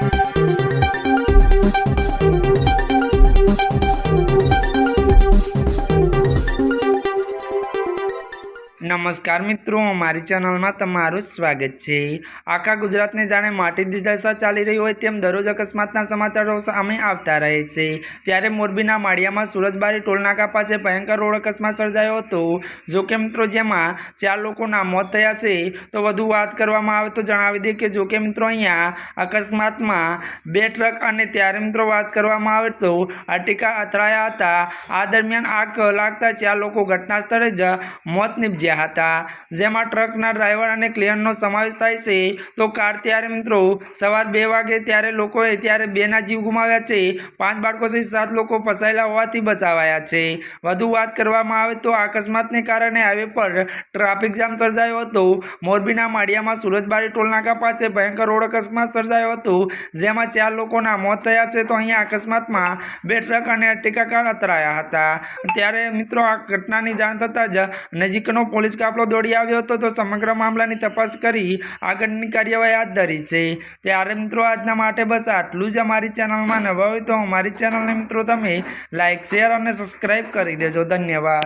Thank you. નમસ્કાર મિત્રો અમારી ચેનલમાં તમારું સ્વાગત છે. આખા ગુજરાતને જાણે માટીની દશા ચાલી રહી હોય તેમ દરરોજ અકસ્માતના સમાચારો સામે આવતા રહે છે. ત્યારે મોરબીના માળિયામાં સુરજબારી ટોલનાકા પાસે ભયંકર રોડ અકસ્માત સર્જાયો હતો. જોકે મિત્રો, જેમાં ચાર લોકોના મોત થયા છે, તો વધુ વાત કરવામાં આવે તો જણાવી દઈએ કે જોકે મિત્રો, અહીંયા અકસ્માતમાં બે ટ્રક અને ત્યારે મિત્રો વાત કરવામાં આવે તો અટીકા અથડાયા હતા. આ દરમિયાન આગ લાગતા ચાર લોકો ઘટના સ્થળે જ મોત નીપજ્યા હતા. જેમાં ટ્રકના ડ્રાઈવર અને ક્લિયરનો સમાવેશ થાય છે, તો કાર ત્યારે મિત્રો સવાર બે વાગે ત્યારે લોકોએ ત્યારે બેના જીવ ગુમાવ્યા છે. પાંચ બાળકો સહિત સાત લોકો ફસાયેલા હોવાથી બચાવાયા છે. વધુ વાત કરવામાં આવે તો અકસ્માતને કારણે હાઈવે પર ટ્રાફિક જામ સર્જાયો હતો. મોરબીના માળિયામાં સુરજબારી ટોલનાકા પાસે ભયંકર રોડ અકસ્માત સર્જાયો હતો. જેમાં ચાર લોકોના મોત થયા છે, તો અહીંયા અકસ્માતમાં બે ટ્રક અને અર્ટિકા કાર અથડાયા હતા. ત્યારે મિત્રો આ ઘટનાની જાણ થતાં જ નજીકનો પોલીસ કાફલો દોડી આવ્યો હતો તો સમગ્ર મામલાની તપાસ કરી આગળની કાર્યવાહી હાથ ધરી છે. ત્યારે મિત્રો આજના માટે બસ આટલું જ. અમારી ચેનલમાં નવા હોય તો અમારી ચેનલને મિત્રો તમે લાઇક શેર અને સબસ્ક્રાઈબ કરી દેજો. ધન્યવાદ.